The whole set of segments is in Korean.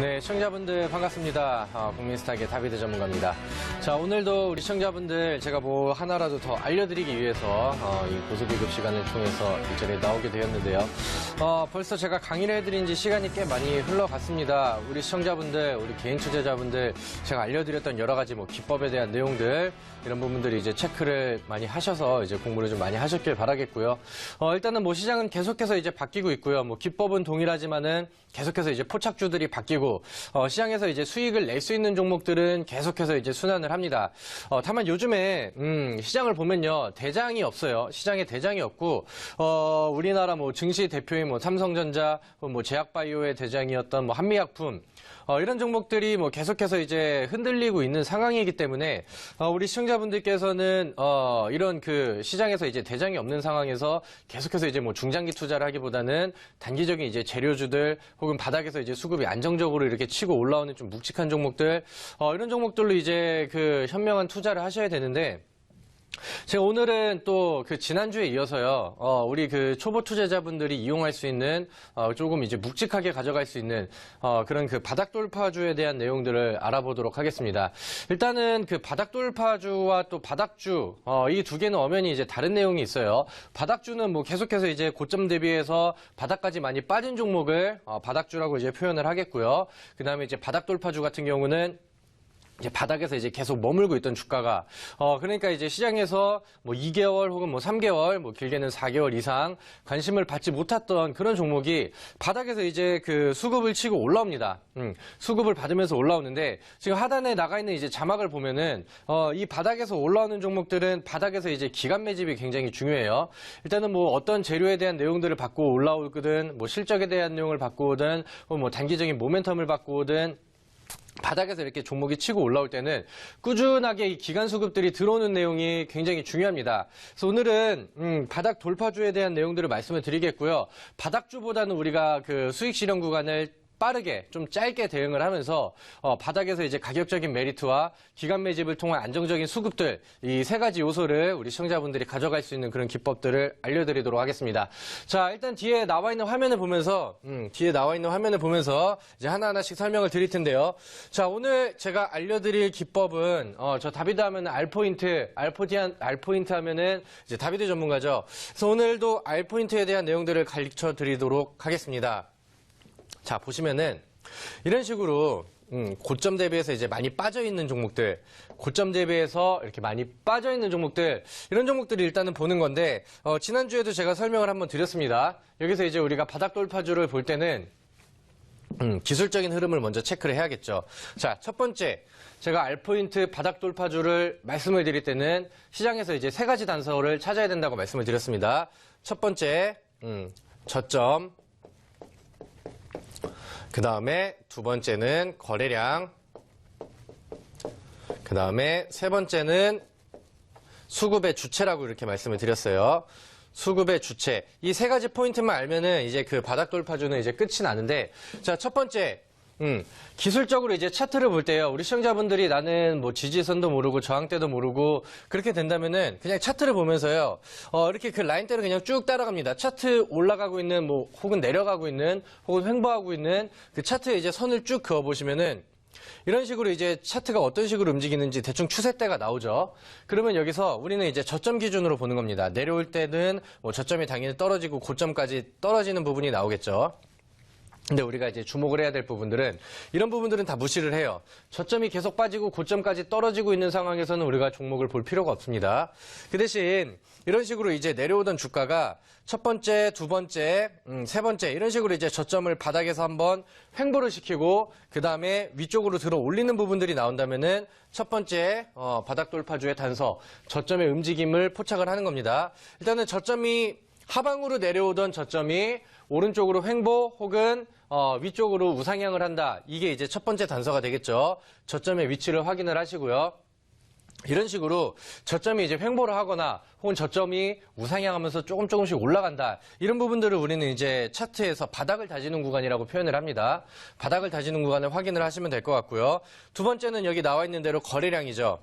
네, 시청자분들 반갑습니다. 어, 국민스탁의 다비드 전문가입니다. 자, 오늘도 우리 시청자분들 제가 뭐 하나라도 더 알려드리기 위해서 어, 이 고소비급 시간을 통해서 이 자리에 나오게 되었는데요. 어, 벌써 제가 강의를 해드린 지 시간이 꽤 많이 흘러갔습니다. 우리 시청자분들, 우리 개인 투자자분들 제가 알려드렸던 여러 가지 뭐 기법에 대한 내용들 이런 부분들이 이제 체크를 많이 하셔서 이제 공부를 좀 많이 하셨길 바라겠고요. 어, 일단은 뭐 시장은 계속해서 이제 바뀌고 있고요. 뭐 기법은 동일하지만은 계속해서 이제 포착주들이 바뀌고 어, 시장에서 이제 수익을 낼 수 있는 종목들은 계속해서 이제 순환을 합니다. 어, 다만 요즘에 음, 시장을 보면요 대장이 없어요. 시장에 대장이 없고 어, 우리나라 뭐 증시 대표인 뭐 삼성전자, 뭐 제약바이오의 대장이었던 뭐 한미약품 어, 이런 종목들이 뭐 계속해서 이제 흔들리고 있는 상황이기 때문에 어, 우리 시청자분들께서는 어, 이런 그 시장에서 이제 대장이 없는 상황에서 계속해서 이제 뭐 중장기 투자를 하기보다는 단기적인 이제 재료주들 혹은 바닥에서 이제 수급이 안정적으로 이렇게 치고 올라오는 좀 묵직한 종목들 어, 이런 종목들로 이제 그 현명한 투자를 하셔야 되는데 제가 오늘은 또 그 지난주에 이어서요, 어, 우리 그 초보 투자자분들이 이용할 수 있는, 어, 조금 이제 묵직하게 가져갈 수 있는, 어, 그런 그 바닥 돌파주에 대한 내용들을 알아보도록 하겠습니다. 일단은 그 바닥 돌파주와 또 바닥주, 어, 이 두 개는 엄연히 이제 다른 내용이 있어요. 바닥주는 뭐 계속해서 이제 고점 대비해서 바닥까지 많이 빠진 종목을, 어, 바닥주라고 이제 표현을 하겠고요. 그 다음에 이제 바닥 돌파주 같은 경우는 이제 바닥에서 이제 계속 머물고 있던 주가가 어 그러니까 이제 시장에서 뭐 2개월 혹은 뭐 3개월 뭐 길게는 4개월 이상 관심을 받지 못했던 그런 종목이 바닥에서 이제 그 수급을 치고 올라옵니다. 음, 수급을 받으면서 올라오는데 지금 하단에 나가 있는 이제 자막을 보면은 어 이 바닥에서 올라오는 종목들은 바닥에서 이제 기간 매집이 굉장히 중요해요. 일단은 뭐 어떤 재료에 대한 내용들을 받고 올라오거든 뭐 실적에 대한 내용을 받고 오든 뭐 단기적인 모멘텀을 받고 오든 바닥에서 이렇게 종목이 치고 올라올 때는 꾸준하게 이 기간 수급들이 들어오는 내용이 굉장히 중요합니다. 그래서 오늘은 음, 바닥 돌파주에 대한 내용들을 말씀을 드리겠고요. 바닥주보다는 우리가 그 수익 실현 구간을 빠르게 좀 짧게 대응을 하면서 어, 바닥에서 이제 가격적인 메리트와 기간 매집을 통한 안정적인 수급들 이 세 가지 요소를 우리 시청자분들이 가져갈 수 있는 그런 기법들을 알려드리도록 하겠습니다. 자 일단 뒤에 나와 있는 화면을 보면서 음, 뒤에 나와 있는 화면을 보면서 이제 하나하나씩 설명을 드릴 텐데요. 자 오늘 제가 알려드릴 기법은 어, 저 다비드 하면 알포인트 알포디안 알포인트 하면은 이제 다비드 전문가죠. 그래서 오늘도 알포인트에 대한 내용들을 가르쳐 드리도록 하겠습니다. 자, 보시면은 이런 식으로 음, 고점 대비해서 이제 많이 빠져 있는 종목들, 고점 대비해서 이렇게 많이 빠져 있는 종목들, 이런 종목들을 일단은 보는 건데, 어, 지난 주에도 제가 설명을 한번 드렸습니다. 여기서 이제 우리가 바닥 돌파주를 볼 때는, 음, 기술적인 흐름을 먼저 체크를 해야겠죠. 자, 첫 번째, 제가 알포인트 바닥 돌파주를 말씀을 드릴 때는 시장에서 이제 세 가지 단서를 찾아야 된다고 말씀을 드렸습니다. 첫 번째, 음, 저점, 그 다음에 두 번째는 거래량. 그 다음에 세 번째는 수급의 주체라고 이렇게 말씀을 드렸어요. 수급의 주체. 이 세 가지 포인트만 알면은 이제 그 바닥 돌파주는 이제 끝이 나는데, 자, 첫 번째. 음, 기술적으로 이제 차트를 볼 때요. 우리 시청자분들이 나는 뭐 지지선도 모르고 저항대도 모르고 그렇게 된다면은 그냥 차트를 보면서요. 어, 이렇게 그 라인대로 그냥 쭉 따라갑니다. 차트 올라가고 있는 뭐 혹은 내려가고 있는 혹은 횡보하고 있는 그 차트에 이제 선을 쭉 그어 보시면은 이런 식으로 이제 차트가 어떤 식으로 움직이는지 대충 추세대가 나오죠. 그러면 여기서 우리는 이제 저점 기준으로 보는 겁니다. 내려올 때는 뭐 저점이 당연히 떨어지고 고점까지 떨어지는 부분이 나오겠죠. 근데 우리가 이제 주목을 해야 될 부분들은 이런 부분들은 다 무시를 해요. 저점이 계속 빠지고 고점까지 떨어지고 있는 상황에서는 우리가 종목을 볼 필요가 없습니다. 그 대신 이런 식으로 이제 내려오던 주가가 첫 번째, 두 번째, 음, 세 번째 이런 식으로 이제 저점을 바닥에서 한번 횡보를 시키고 그 다음에 위쪽으로 들어 올리는 부분들이 나온다면은 첫 번째 어, 바닥 돌파주의 단서 저점의 움직임을 포착을 하는 겁니다. 일단은 저점이 하방으로 내려오던 저점이 오른쪽으로 횡보 혹은 어, 위쪽으로 우상향을 한다. 이게 이제 첫 번째 단서가 되겠죠. 저점의 위치를 확인을 하시고요. 이런 식으로 저점이 이제 횡보를 하거나 혹은 저점이 우상향하면서 조금 조금씩 올라간다. 이런 부분들을 우리는 이제 차트에서 바닥을 다지는 구간이라고 표현을 합니다. 바닥을 다지는 구간을 확인을 하시면 될 것 같고요. 두 번째는 여기 나와 있는 대로 거래량이죠.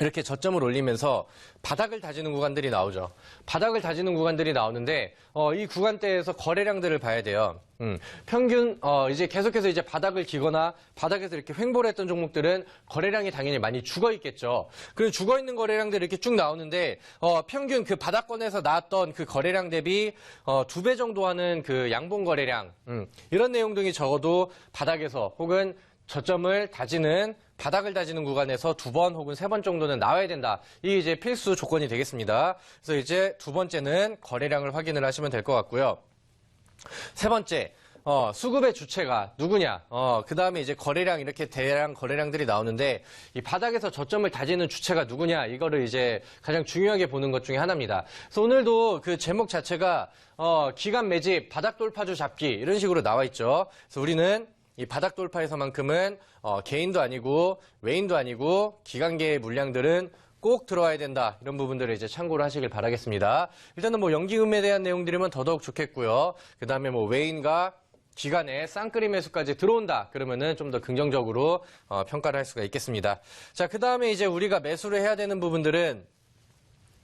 이렇게 저점을 올리면서 바닥을 다지는 구간들이 나오죠. 바닥을 다지는 구간들이 나오는데 어, 이 구간대에서 거래량들을 봐야 돼요. 음, 평균 어, 이제 계속해서 이제 바닥을 기거나 바닥에서 이렇게 횡보를 했던 종목들은 거래량이 당연히 많이 죽어 있겠죠. 그리고 죽어 있는 거래량들이 이렇게 쭉 나오는데 어, 평균 그 바닥권에서 나왔던 그 거래량 대비 어, 두배 정도 하는 그 양봉 거래량 음, 이런 내용 등이 적어도 바닥에서 혹은 저점을 다지는 바닥을 다지는 구간에서 두 번 혹은 세 번 정도는 나와야 된다. 이게 이제 필수 조건이 되겠습니다. 그래서 이제 두 번째는 거래량을 확인을 하시면 될 것 같고요. 세 번째, 어, 수급의 주체가 누구냐? 어, 그 다음에 이제 거래량, 이렇게 대량 거래량들이 나오는데, 이 바닥에서 저점을 다지는 주체가 누구냐? 이거를 이제 가장 중요하게 보는 것 중에 하나입니다. 그래서 오늘도 그 제목 자체가, 어, 기간 매집, 바닥 돌파주 잡기, 이런 식으로 나와 있죠. 그래서 우리는 이 바닥 돌파에서만큼은, 어, 개인도 아니고, 외인도 아니고, 기관계의 물량들은 꼭 들어와야 된다. 이런 부분들을 이제 참고를 하시길 바라겠습니다. 일단은 뭐 연기금에 대한 내용들이면 더더욱 좋겠고요. 그 다음에 뭐 외인과 기간에 쌍끌이 매수까지 들어온다. 그러면은 좀 더 긍정적으로 어, 평가를 할 수가 있겠습니다. 자, 그 다음에 이제 우리가 매수를 해야 되는 부분들은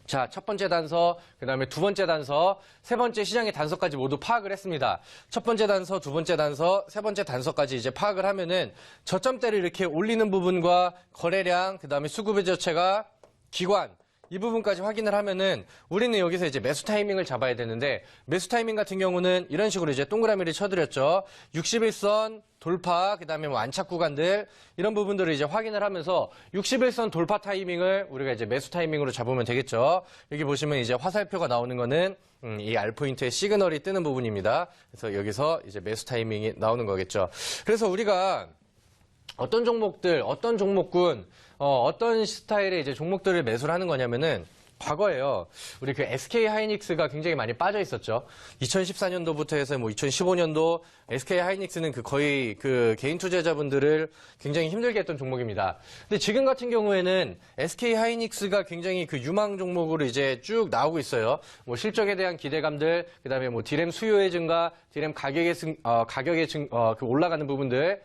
자, 첫 번째 단서, 그 다음에 두 번째 단서, 세 번째 시장의 단서까지 모두 파악을 했습니다. 첫 번째 단서, 두 번째 단서, 세 번째 단서까지 이제 파악을 하면은 저점대를 이렇게 올리는 부분과 거래량, 그 다음에 수급의 저체가 기관, 이 부분까지 확인을 하면은 우리는 여기서 이제 매수 타이밍을 잡아야 되는데 매수 타이밍 같은 경우는 이런 식으로 이제 동그라미를 쳐드렸죠. 61선 돌파, 그 다음에 뭐 안착 구간들 이런 부분들을 이제 확인을 하면서 61선 돌파 타이밍을 우리가 이제 매수 타이밍으로 잡으면 되겠죠. 여기 보시면 이제 화살표가 나오는 거는 음, 이 알포인트의 시그널이 뜨는 부분입니다. 그래서 여기서 이제 매수 타이밍이 나오는 거겠죠. 그래서 우리가 어떤 종목들, 어떤 종목군, 어, 떤 스타일의 이제 종목들을 매수를 하는 거냐면은 과거에요. 우리 그 SK 하이닉스가 굉장히 많이 빠져 있었죠. 2014년도부터 해서 뭐 2015년도 SK 하이닉스는 그 거의 그 개인 투자자분들을 굉장히 힘들게 했던 종목입니다. 근데 지금 같은 경우에는 SK 하이닉스가 굉장히 그 유망 종목으로 이제 쭉 나오고 있어요. 뭐 실적에 대한 기대감들, 그다음에 뭐 디램 수요의 증가, 디램 가격의 증, 어, 가격의 증, 어, 그 올라가는 부분들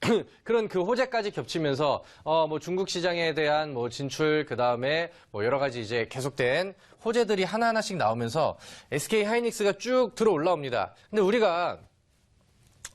그런 그 호재까지 겹치면서 어 뭐 중국 시장에 대한 뭐 진출 그 다음에 뭐 여러 가지 이제 계속된 호재들이 하나하나씩 나오면서 SK 하이닉스가 쭉 들어 올라옵니다. 근데 우리가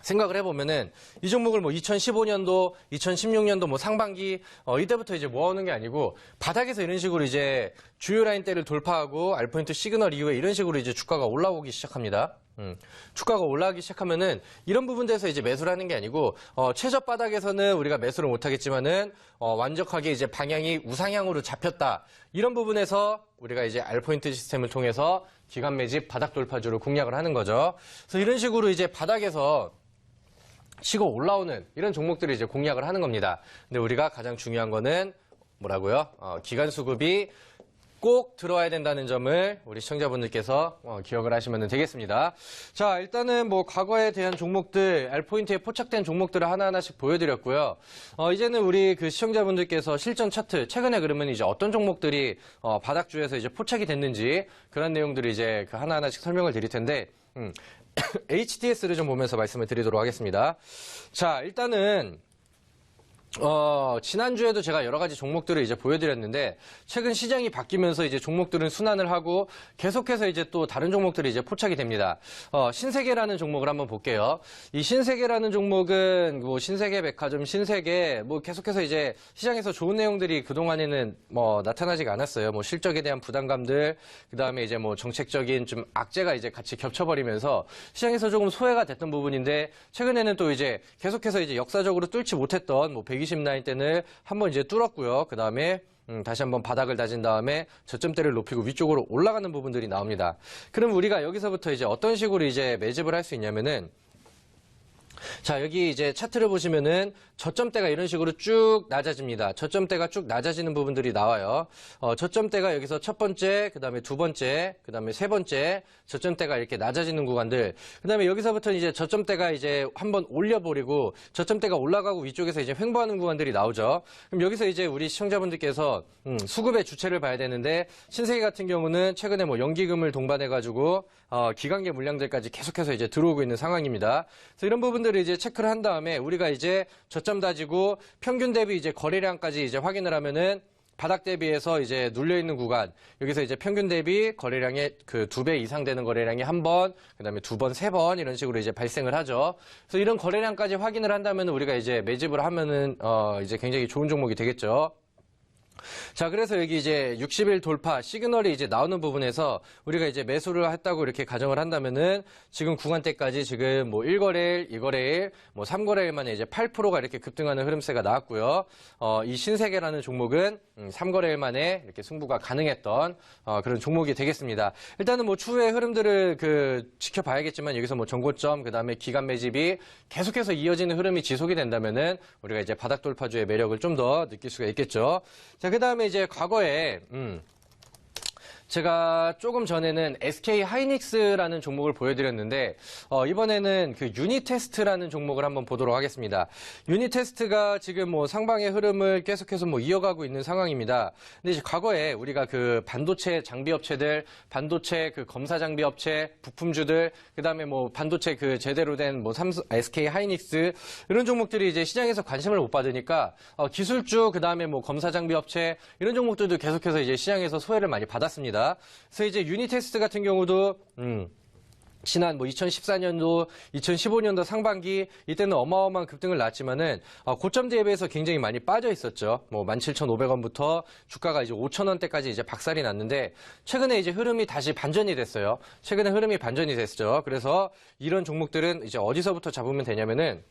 생각을 해보면은 이 종목을 뭐 2015년도, 2016년도 뭐 상반기 어, 이때부터 이제 모아오는 게 아니고 바닥에서 이런 식으로 이제 주요 라인대를 돌파하고 알포인트 시그널 이후에 이런 식으로 이제 주가가 올라오기 시작합니다. 음, 주가가 올라가기 시작하면은 이런 부분에서 이제 매수를 하는 게 아니고 어, 최저 바닥에서는 우리가 매수를 못하겠지만은 어, 완벽하게 이제 방향이 우상향으로 잡혔다 이런 부분에서 우리가 이제 알포인트 시스템을 통해서 기간 매집 바닥 돌파주를 공략을 하는 거죠. 그래서 이런 식으로 이제 바닥에서 치고 올라오는 이런 종목들을 이제 공략을 하는 겁니다. 근데 우리가 가장 중요한 거는 뭐라고요? 어, 기간 수급이 꼭 들어와야 된다는 점을 우리 시청자분들께서 어, 기억을 하시면 되겠습니다. 자, 일단은 뭐 과거에 대한 종목들, 알포인트에 포착된 종목들을 하나하나씩 보여드렸고요. 어, 이제는 우리 그 시청자분들께서 실전 차트, 최근에 그러면 이제 어떤 종목들이 어, 바닥주에서 이제 포착이 됐는지 그런 내용들을 이제 그 하나하나씩 설명을 드릴 텐데, 음, HTS를 좀 보면서 말씀을 드리도록 하겠습니다. 자, 일단은 어, 지난주에도 제가 여러 가지 종목들을 이제 보여드렸는데, 최근 시장이 바뀌면서 이제 종목들은 순환을 하고, 계속해서 이제 또 다른 종목들이 이제 포착이 됩니다. 어, 신세계라는 종목을 한번 볼게요. 이 신세계라는 종목은 뭐 신세계 백화점, 신세계, 뭐 계속해서 이제 시장에서 좋은 내용들이 그동안에는 뭐 나타나지가 않았어요. 뭐 실적에 대한 부담감들, 그 다음에 이제 뭐 정책적인 좀 악재가 이제 같이 겹쳐버리면서 시장에서 조금 소외가 됐던 부분인데, 최근에는 또 이제 계속해서 이제 역사적으로 뚫지 못했던 뭐120 라인 대를 한번 이제 뚫었고요. 그 다음에 음, 다시 한번 바닥을 다진 다음에 저점대를 높이고 위쪽으로 올라가는 부분들이 나옵니다. 그럼 우리가 여기서부터 이제 어떤 식으로 이제 매집을 할 수 있냐면은 자, 여기 이제 차트를 보시면은 저점대가 이런 식으로 쭉 낮아집니다. 저점대가 쭉 낮아지는 부분들이 나와요. 어, 저점대가 여기서 첫 번째, 그 다음에 두 번째, 그 다음에 세 번째, 저점대가 이렇게 낮아지는 구간들. 그 다음에 여기서부터 이제 저점대가 이제 한번 올려버리고 저점대가 올라가고 위쪽에서 이제 횡보하는 구간들이 나오죠. 그럼 여기서 이제 우리 시청자분들께서 음, 수급의 주체를 봐야 되는데 신세계 같은 경우는 최근에 뭐 연기금을 동반해가지고 어, 기관계 물량들까지 계속해서 이제 들어오고 있는 상황입니다. 그래서 이런 부분들을 이제 체크를 한 다음에 우리가 이제 저점 다지고 평균 대비 이제 거래량까지 이제 확인을 하면은 바닥 대비해서 이제 눌려 있는 구간 여기서 이제 평균 대비 거래량의 그 두 배 이상 되는 거래량이 한 번, 그다음에 두 번, 세 번 이런 식으로 이제 발생을 하죠. 그래서 이런 거래량까지 확인을 한다면 우리가 이제 매집을 하면은 어 이제 굉장히 좋은 종목이 되겠죠. 자, 그래서 여기 이제 60일 돌파 시그널이 이제 나오는 부분에서 우리가 이제 매수를 했다고 이렇게 가정을 한다면은 지금 구간대까지 지금 뭐 1거래일, 2거래일, 뭐 3거래일 만에 이제 8%가 이렇게 급등하는 흐름세가 나왔고요. 어, 이 신세계라는 종목은 음, 3거래일 만에 이렇게 승부가 가능했던 어, 그런 종목이 되겠습니다. 일단은 뭐 추후의 흐름들을 그 지켜봐야겠지만 여기서 뭐 정고점, 그 다음에 기간 매집이 계속해서 이어지는 흐름이 지속이 된다면은 우리가 이제 바닥 돌파주의 매력을 좀 더 느낄 수가 있겠죠. 자, 그 다음에 이제 과거에, 음, 제가 조금 전에는 SK 하이닉스라는 종목을 보여드렸는데 어, 이번에는 그 유니테스트라는 종목을 한번 보도록 하겠습니다. 유니테스트가 지금 뭐 상방의 흐름을 계속해서 뭐 이어가고 있는 상황입니다. 근데 이제 과거에 우리가 그 반도체 장비 업체들, 반도체 그 검사 장비 업체, 부품주들, 그다음에 뭐 반도체 그 제대로 된 뭐 삼성, SK 하이닉스 이런 종목들이 이제 시장에서 관심을 못 받으니까 어, 기술주 그다음에 뭐 검사 장비 업체 이런 종목들도 계속해서 이제 시장에서 소외를 많이 받았습니다. 그래서 이제 유니테스트 같은 경우도 음, 지난 뭐 2014년도, 2015년도 상반기 이때는 어마어마한 급등을 났지만은 어, 고점 대비해서 굉장히 많이 빠져 있었죠. 뭐 17,500원부터 주가가 이제 5,000원대까지 이제 박살이 났는데 최근에 이제 흐름이 다시 반전이 됐어요. 최근에 흐름이 반전이 됐죠. 그래서 이런 종목들은 이제 어디서부터 잡으면 되냐면은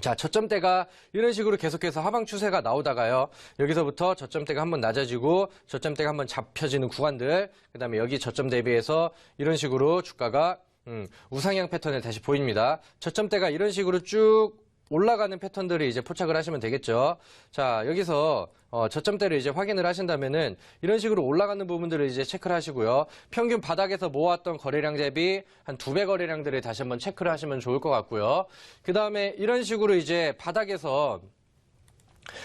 자, 저점대가 이런 식으로 계속해서 하방 추세가 나오다가요. 여기서부터 저점대가 한번 낮아지고 저점대가 한번 잡혀지는 구간들, 그다음에 여기 저점 대비해서 이런 식으로 주가가 음, 우상향 패턴을 다시 보입니다. 저점대가 이런 식으로 쭉 올라가는 패턴들을 이제 포착을 하시면 되겠죠. 자, 여기서 어, 저점대를 이제 확인을 하신다면은 이런 식으로 올라가는 부분들을 이제 체크를 하시고요. 평균 바닥에서 모았던 거래량 대비 한 두 배 거래량들을 다시 한번 체크를 하시면 좋을 것 같고요. 그 다음에 이런 식으로 이제 바닥에서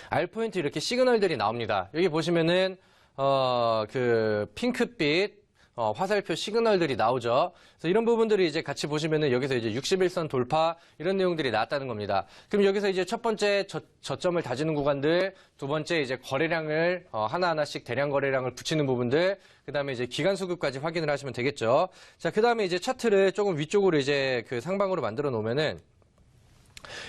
알포인트 이렇게 시그널들이 나옵니다. 여기 보시면은 어, 그 핑크빛 어, 화살표 시그널들이 나오죠. 그래서 이런 부분들이 이제 같이 보시면은 여기서 이제 61선 돌파 이런 내용들이 나왔다는 겁니다. 그럼 여기서 이제 첫 번째 저, 저점을 다지는 구간들, 두 번째 이제 거래량을 어, 하나하나씩 대량 거래량을 붙이는 부분들, 그 다음에 이제 기간 수급까지 확인을 하시면 되겠죠. 자, 그 다음에 이제 차트를 조금 위쪽으로 이제 그 상방으로 만들어 놓으면은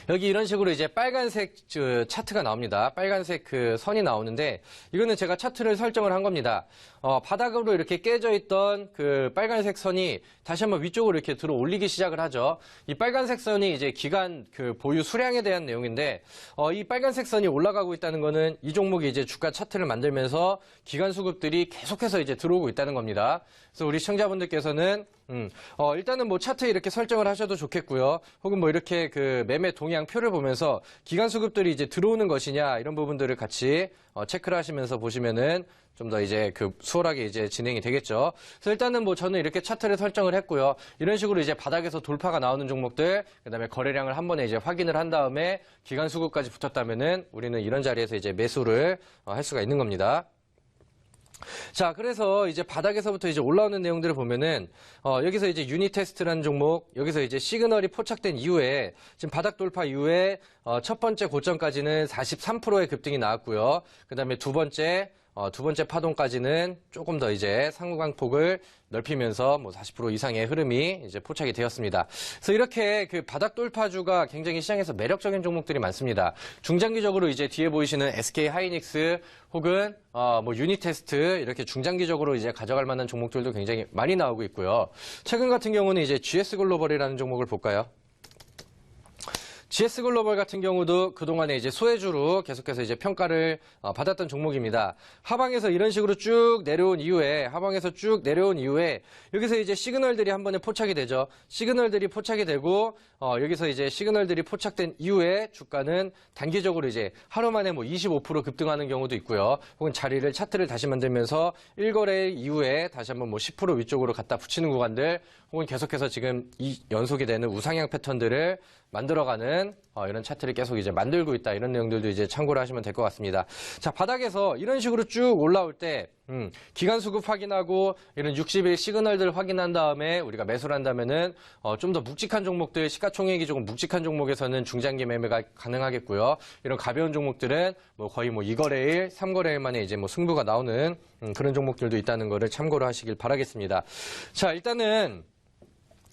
여기 이런 식으로 이제 빨간색 그 차트가 나옵니다. 빨간색 그 선이 나오는데 이거는 제가 차트를 설정을 한 겁니다. 어, 바닥으로 이렇게 깨져 있던 그 빨간색 선이 다시 한번 위쪽으로 이렇게 들어 올리기 시작을 하죠. 이 빨간색 선이 이제 기간 그 보유 수량에 대한 내용인데 어, 이 빨간색 선이 올라가고 있다는 거는 이 종목이 이제 주가 차트를 만들면서 기간 수급들이 계속해서 이제 들어오고 있다는 겁니다. 그래서 우리 시청자분들께서는 음, 어, 일단은 뭐 차트에 이렇게 설정을 하셔도 좋겠고요. 혹은 뭐 이렇게 그 매매 동향 표를 보면서 기간 수급들이 이제 들어오는 것이냐 이런 부분들을 같이 어, 체크를 하시면서 보시면은 좀 더 이제 그 수월하게 이제 진행이 되겠죠. 그래서 일단은 뭐 저는 이렇게 차트를 설정을 했고요. 이런 식으로 이제 바닥에서 돌파가 나오는 종목들, 그다음에 거래량을 한 번에 이제 확인을 한 다음에 기간 수급까지 붙었다면은 우리는 이런 자리에서 이제 매수를 어, 할 수가 있는 겁니다. 자, 그래서 이제 바닥에서부터 이제 올라오는 내용들을 보면은, 어, 여기서 이제 유니 테스트라는 종목, 여기서 이제 시그널이 포착된 이후에, 지금 바닥 돌파 이후에, 어, 첫 번째 고점까지는 43%의 급등이 나왔고요. 그 다음에 두 번째, 어, 두 번째 파동까지는 조금 더 이제 상관폭을 넓히면서 뭐 40% 이상의 흐름이 이제 포착이 되었습니다. 그래서 이렇게 그 바닥 돌파주가 굉장히 시장에서 매력적인 종목들이 많습니다. 중장기적으로 이제 뒤에 보이시는 SK 하이닉스 혹은 어, 뭐 유니테스트 이렇게 중장기적으로 이제 가져갈 만한 종목들도 굉장히 많이 나오고 있고요. 최근 같은 경우는 이제 GS 글로벌이라는 종목을 볼까요? GS 글로벌 같은 경우도 그동안에 이제 소외주로 계속해서 이제 평가를 어, 받았던 종목입니다. 하방에서 이런 식으로 쭉 내려온 이후에, 하방에서 쭉 내려온 이후에, 여기서 이제 시그널들이 한 번에 포착이 되죠. 시그널들이 포착이 되고, 어, 여기서 이제 시그널들이 포착된 이후에 주가는 단기적으로 이제 하루 만에 뭐 25% 급등하는 경우도 있고요. 혹은 자리를 차트를 다시 만들면서 1거래 이후에 다시 한번 뭐 10% 위쪽으로 갖다 붙이는 구간들, 혹은 계속해서 지금 이 연속이 되는 우상향 패턴들을 만들어가는 어, 이런 차트를 계속 이제 만들고 있다 이런 내용들도 이제 참고를 하시면 될 것 같습니다. 자 바닥에서 이런 식으로 쭉 올라올 때 음, 기간 수급 확인하고 이런 60일 시그널들 확인한 다음에 우리가 매수를 한다면은 어, 좀 더 묵직한 종목들 시가총액이 조금 묵직한 종목에서는 중장기 매매가 가능하겠고요. 이런 가벼운 종목들은 뭐 거의 뭐 2거래일, 3거래일 만에 이제 뭐 승부가 나오는 음, 그런 종목들도 있다는 거를 참고를 하시길 바라겠습니다. 자 일단은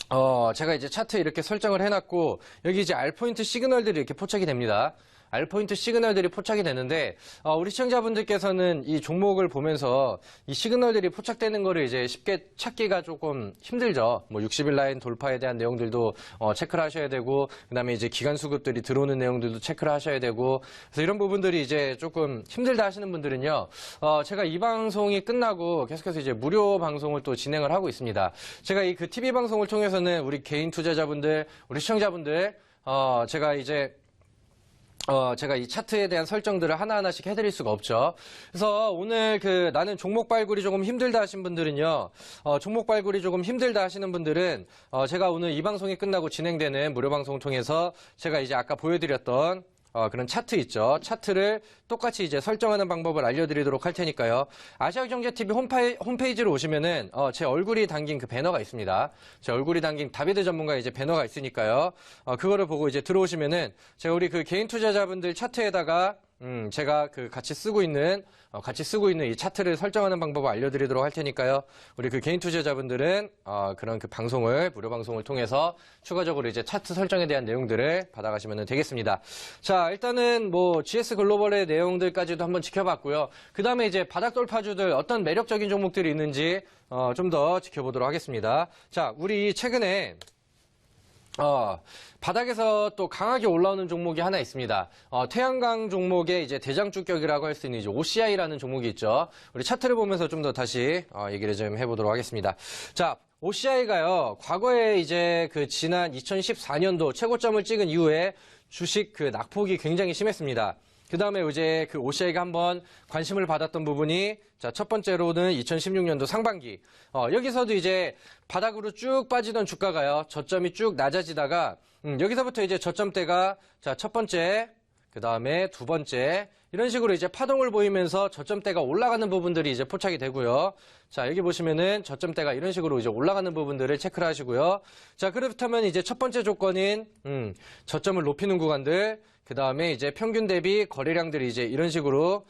어, 제가 이제 차트 이렇게 설정을 해놨고, 여기 이제 알포인트 시그널들이 이렇게 포착이 됩니다. 알포인트 시그널들이 포착이 되는데, 어, 우리 시청자분들께서는 이 종목을 보면서 이 시그널들이 포착되는 거를 이제 쉽게 찾기가 조금 힘들죠. 뭐 60일 라인 돌파에 대한 내용들도 어, 체크를 하셔야 되고, 그 다음에 이제 기간 수급들이 들어오는 내용들도 체크를 하셔야 되고, 그래서 이런 부분들이 이제 조금 힘들다 하시는 분들은요, 어, 제가 이 방송이 끝나고 계속해서 이제 무료 방송을 또 진행을 하고 있습니다. 제가 이 그 TV 방송을 통해서는 우리 개인 투자자분들, 우리 시청자분들, 어, 제가 이제 어, 제가 이 차트에 대한 설정들을 하나하나씩 해드릴 수가 없죠. 그래서 오늘 그 나는 종목 발굴이 조금 힘들다 하신 분들은요, 어, 종목 발굴이 조금 힘들다 하시는 분들은, 어, 제가 오늘 이 방송이 끝나고 진행되는 무료 방송을 통해서 제가 이제 아까 보여드렸던 어, 그런 차트 있죠. 차트를 똑같이 이제 설정하는 방법을 알려드리도록 할 테니까요. 아시아경제TV 홈페이, 홈페이지로 오시면은, 어, 제 얼굴이 담긴 그 배너가 있습니다. 제 얼굴이 담긴 다비드 전문가 이제 배너가 있으니까요. 어, 그거를 보고 이제 들어오시면은, 제가 우리 그 개인 투자자분들 차트에다가 음, 제가 그 같이 쓰고 있는, 어, 같이 쓰고 있는 이 차트를 설정하는 방법을 알려드리도록 할 테니까요. 우리 그 개인 투자자분들은, 어, 그런 그 방송을, 무료 방송을 통해서 추가적으로 이제 차트 설정에 대한 내용들을 받아가시면 되겠습니다. 자, 일단은 뭐 GS 글로벌의 내용들까지도 한번 지켜봤고요. 그 다음에 이제 바닥 돌파주들 어떤 매력적인 종목들이 있는지, 어, 좀 더 지켜보도록 하겠습니다. 자, 우리 최근에, 어, 바닥에서 또 강하게 올라오는 종목이 하나 있습니다. 어, 태양광 종목의 이제 대장주격이라고 할 수 있는 이제 OCI라는 종목이 있죠. 우리 차트를 보면서 좀 더 다시 어, 얘기를 좀 해보도록 하겠습니다. 자, OCI가요, 과거에 이제 그 지난 2014년도 최고점을 찍은 이후에 주식 그 낙폭이 굉장히 심했습니다. 그 다음에 이제 그 OCI가 한번 관심을 받았던 부분이 자, 첫 번째로는 2016년도 상반기. 어, 여기서도 이제 바닥으로 쭉 빠지던 주가가요. 저점이 쭉 낮아지다가 음, 여기서부터 이제 저점대가 자, 첫 번째, 그 다음에 두 번째 이런 식으로 이제 파동을 보이면서 저점대가 올라가는 부분들이 이제 포착이 되고요. 자, 여기 보시면은 저점대가 이런 식으로 이제 올라가는 부분들을 체크를 하시고요. 자, 그렇다면 이제 첫 번째 조건인 음, 저점을 높이는 구간들 그 다음에 이제 평균 대비 거래량들이 이제 이런 식으로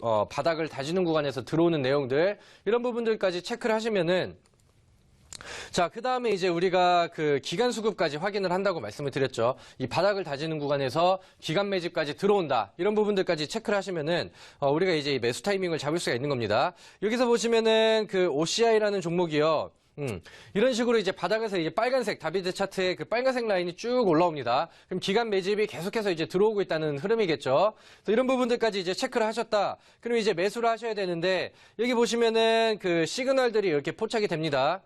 어, 바닥을 다지는 구간에서 들어오는 내용들 이런 부분들까지 체크를 하시면은 자, 그 다음에 이제 우리가 그 기간 수급까지 확인을 한다고 말씀을 드렸죠. 이 바닥을 다지는 구간에서 기간 매집까지 들어온다. 이런 부분들까지 체크를 하시면은, 어, 우리가 이제 이 매수 타이밍을 잡을 수가 있는 겁니다. 여기서 보시면은 그 OCI라는 종목이요. 음, 이런 식으로 이제 바닥에서 이제 빨간색 다비드 차트에 그 빨간색 라인이 쭉 올라옵니다. 그럼 기간 매집이 계속해서 이제 들어오고 있다는 흐름이겠죠. 이런 부분들까지 이제 체크를 하셨다. 그럼 이제 매수를 하셔야 되는데 여기 보시면은 그 시그널들이 이렇게 포착이 됩니다.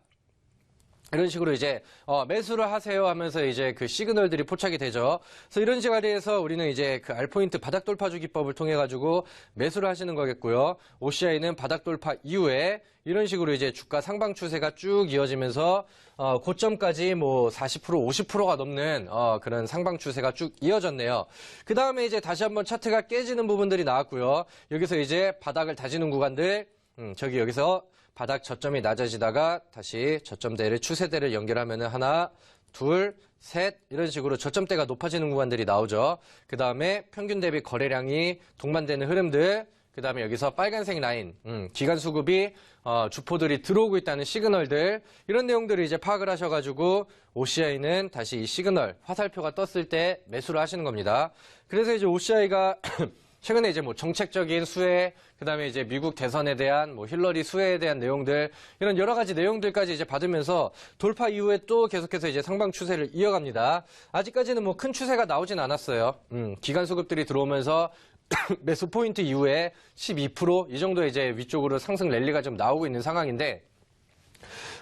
이런 식으로 이제 어, 매수를 하세요 하면서 이제 그 시그널들이 포착이 되죠. 그래서 이런 자리에서 우리는 이제 그 알포인트 바닥 돌파주 기법을 통해 가지고 매수를 하시는 거겠고요. OCI는 바닥 돌파 이후에 이런 식으로 이제 주가 상방 추세가 쭉 이어지면서 어, 고점까지 뭐 40% 50%가 넘는 어, 그런 상방 추세가 쭉 이어졌네요. 그 다음에 이제 다시 한번 차트가 깨지는 부분들이 나왔고요. 여기서 이제 바닥을 다지는 구간들 음, 저기 여기서 바닥 저점이 낮아지다가 다시 저점대를 추세대를 연결하면 하나, 둘, 셋 이런 식으로 저점대가 높아지는 구간들이 나오죠. 그 다음에 평균 대비 거래량이 동반되는 흐름들 그 다음에 여기서 빨간색 라인, 음, 기간 수급이 어, 주포들이 들어오고 있다는 시그널들 이런 내용들을 이제 파악을 하셔가지고 OCI는 다시 이 시그널 화살표가 떴을 때 매수를 하시는 겁니다. 그래서 이제 OCI가 최근에 이제 뭐 정책적인 수혜, 그 다음에 이제 미국 대선에 대한 뭐 힐러리 수혜에 대한 내용들, 이런 여러 가지 내용들까지 이제 받으면서 돌파 이후에 또 계속해서 이제 상방 추세를 이어갑니다. 아직까지는 뭐 큰 추세가 나오진 않았어요. 음, 기간 수급들이 들어오면서 매수 포인트 이후에 12%이 정도 이제 위쪽으로 상승 랠리가 좀 나오고 있는 상황인데,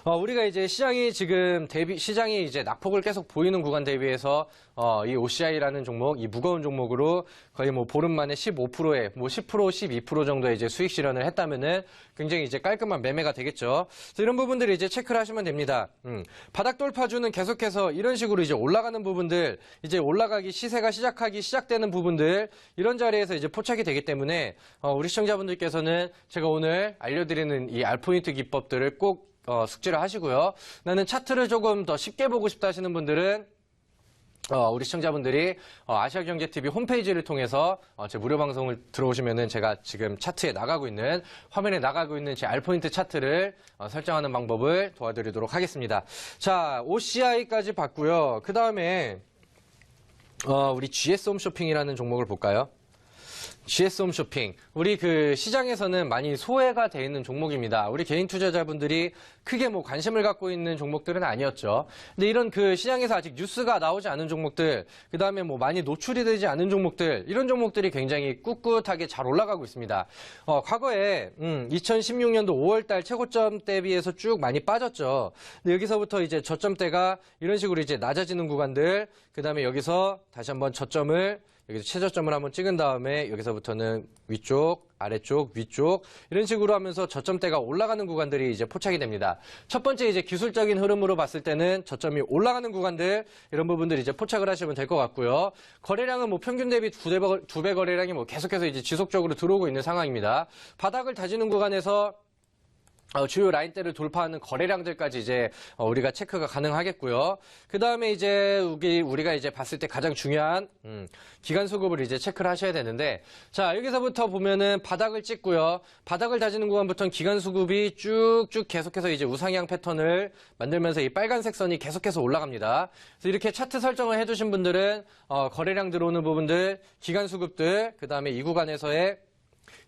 어, 우리가 이제 시장이 지금 대비, 시장이 이제 낙폭을 계속 보이는 구간 대비해서 어, 이 OCI라는 종목, 이 무거운 종목으로 거의 뭐 보름 만에 15%에 뭐 10%, 12% 정도의 이제 수익 실현을 했다면은 굉장히 이제 깔끔한 매매가 되겠죠. 이런 부분들을 이제 체크를 하시면 됩니다. 음, 바닥 돌파주는 계속해서 이런 식으로 이제 올라가는 부분들, 이제 올라가기 시세가 시작하기 시작되는 부분들 이런 자리에서 이제 포착이 되기 때문에 어, 우리 시청자분들께서는 제가 오늘 알려드리는 이 알포인트 기법들을 꼭 어, 숙지를 하시고요. 나는 차트를 조금 더 쉽게 보고 싶다 하시는 분들은 어, 우리 시청자분들이 어, 아시아경제TV 홈페이지를 통해서 어, 제 무료 방송을 들어오시면은 제가 지금 차트에 나가고 있는 화면에 나가고 있는 제 알포인트 차트를 어, 설정하는 방법을 도와드리도록 하겠습니다. 자, OCI까지 봤고요. 그 다음에 어, 우리 GS 홈쇼핑이라는 종목을 볼까요? GS 홈쇼핑. 우리 그 시장에서는 많이 소외가 돼 있는 종목입니다. 우리 개인 투자자분들이 크게 뭐 관심을 갖고 있는 종목들은 아니었죠. 근데 이런 그 시장에서 아직 뉴스가 나오지 않은 종목들, 그 다음에 뭐 많이 노출이 되지 않은 종목들, 이런 종목들이 굉장히 꿋꿋하게 잘 올라가고 있습니다. 어, 과거에, 음, 2016년도 5월달 최고점 대비해서 쭉 많이 빠졌죠. 근데 여기서부터 이제 저점대가 이런 식으로 이제 낮아지는 구간들, 그 다음에 여기서 다시 한번 저점을 여기서 최저점을 한번 찍은 다음에 여기서부터는 위쪽, 아래쪽, 위쪽 이런 식으로 하면서 저점대가 올라가는 구간들이 이제 포착이 됩니다. 첫 번째 이제 기술적인 흐름으로 봤을 때는 저점이 올라가는 구간들 이런 부분들 이제 포착을 하시면 될 것 같고요. 거래량은 뭐 평균 대비 두배 거래량이 뭐 계속해서 이제 지속적으로 들어오고 있는 상황입니다. 바닥을 다지는 구간에서 어, 주요 라인대를 돌파하는 거래량들까지 이제 어, 우리가 체크가 가능하겠고요. 그 다음에 이제 우리, 우리가 이제 봤을 때 가장 중요한 음, 기간 수급을 이제 체크를 하셔야 되는데 자 여기서부터 보면은 바닥을 찍고요. 바닥을 다지는 구간부터는 기간 수급이 쭉쭉 계속해서 이제 우상향 패턴을 만들면서 이 빨간색 선이 계속해서 올라갑니다. 그래서 이렇게 차트 설정을 해두신 분들은 어, 거래량 들어오는 부분들, 기간 수급들, 그 다음에 이 구간에서의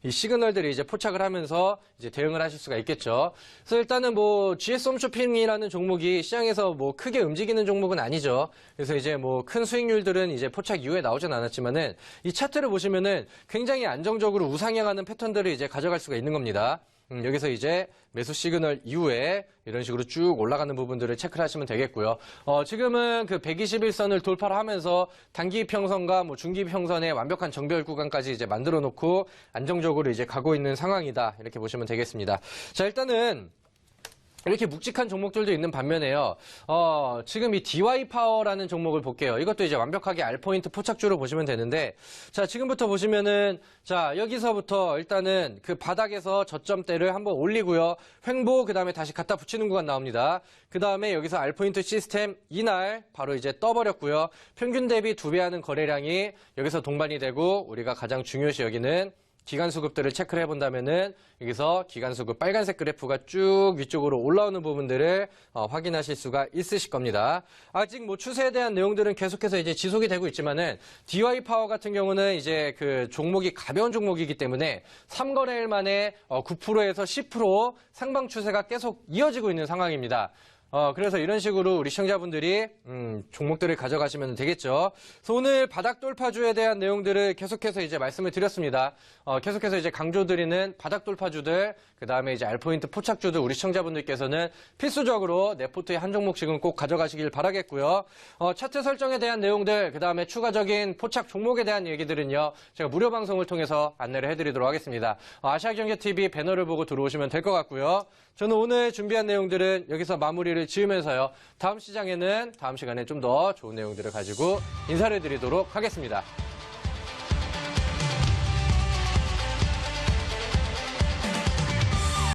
이 시그널들이 이제 포착을 하면서 이제 대응을 하실 수가 있겠죠. 그래서 일단은 뭐 GS 홈쇼핑이라는 종목이 시장에서 뭐 크게 움직이는 종목은 아니죠. 그래서 이제 뭐 큰 수익률들은 이제 포착 이후에 나오진 않았지만은 이 차트를 보시면은 굉장히 안정적으로 우상향하는 패턴들을 이제 가져갈 수가 있는 겁니다. 음, 여기서 이제 매수 시그널 이후에 이런 식으로 쭉 올라가는 부분들을 체크를 하시면 되겠고요. 어, 지금은 그 121선을 돌파를 하면서 단기 평선과 뭐 중기 평선의 완벽한 정별 구간까지 이제 만들어 놓고 안정적으로 이제 가고 있는 상황이다. 이렇게 보시면 되겠습니다. 자, 일단은 이렇게 묵직한 종목들도 있는 반면에요. 어, 지금 이 DY 파워라는 종목을 볼게요. 이것도 이제 완벽하게 알포인트 포착주로 보시면 되는데, 자, 지금부터 보시면은, 자, 여기서부터 일단은 그 바닥에서 저점대를 한번 올리고요. 횡보, 그 다음에 다시 갖다 붙이는 구간 나옵니다. 그 다음에 여기서 알포인트 시스템 이날 바로 이제 떠버렸고요. 평균 대비 두 배 하는 거래량이 여기서 동반이 되고, 우리가 가장 중요시 여기는 기간 수급들을 체크를 해본다면은 여기서 기간 수급 빨간색 그래프가 쭉 위쪽으로 올라오는 부분들을 어, 확인하실 수가 있으실 겁니다. 아직 뭐 추세에 대한 내용들은 계속해서 이제 지속이 되고 있지만은 DY 파워 같은 경우는 이제 그 종목이 가벼운 종목이기 때문에 3거래일 만에 어, 9%에서 10% 상방 추세가 계속 이어지고 있는 상황입니다. 어, 그래서 이런 식으로 우리 시청자분들이, 음, 종목들을 가져가시면 되겠죠. 그래서 오늘 바닥 돌파주에 대한 내용들을 계속해서 이제 말씀을 드렸습니다. 어, 계속해서 이제 강조드리는 바닥 돌파주들, 그 다음에 이제 알포인트 포착주들 우리 시청자분들께서는 필수적으로 내 포트의 한 종목씩은 꼭 가져가시길 바라겠고요. 어, 차트 설정에 대한 내용들, 그 다음에 추가적인 포착 종목에 대한 얘기들은요, 제가 무료 방송을 통해서 안내를 해드리도록 하겠습니다. 어, 아시아경제TV 배너를 보고 들어오시면 될 것 같고요. 저는 오늘 준비한 내용들은 여기서 마무리를 지으면서요. 다음 시장에는 다음 시간에 좀 더 좋은 내용들을 가지고 인사를 드리도록 하겠습니다.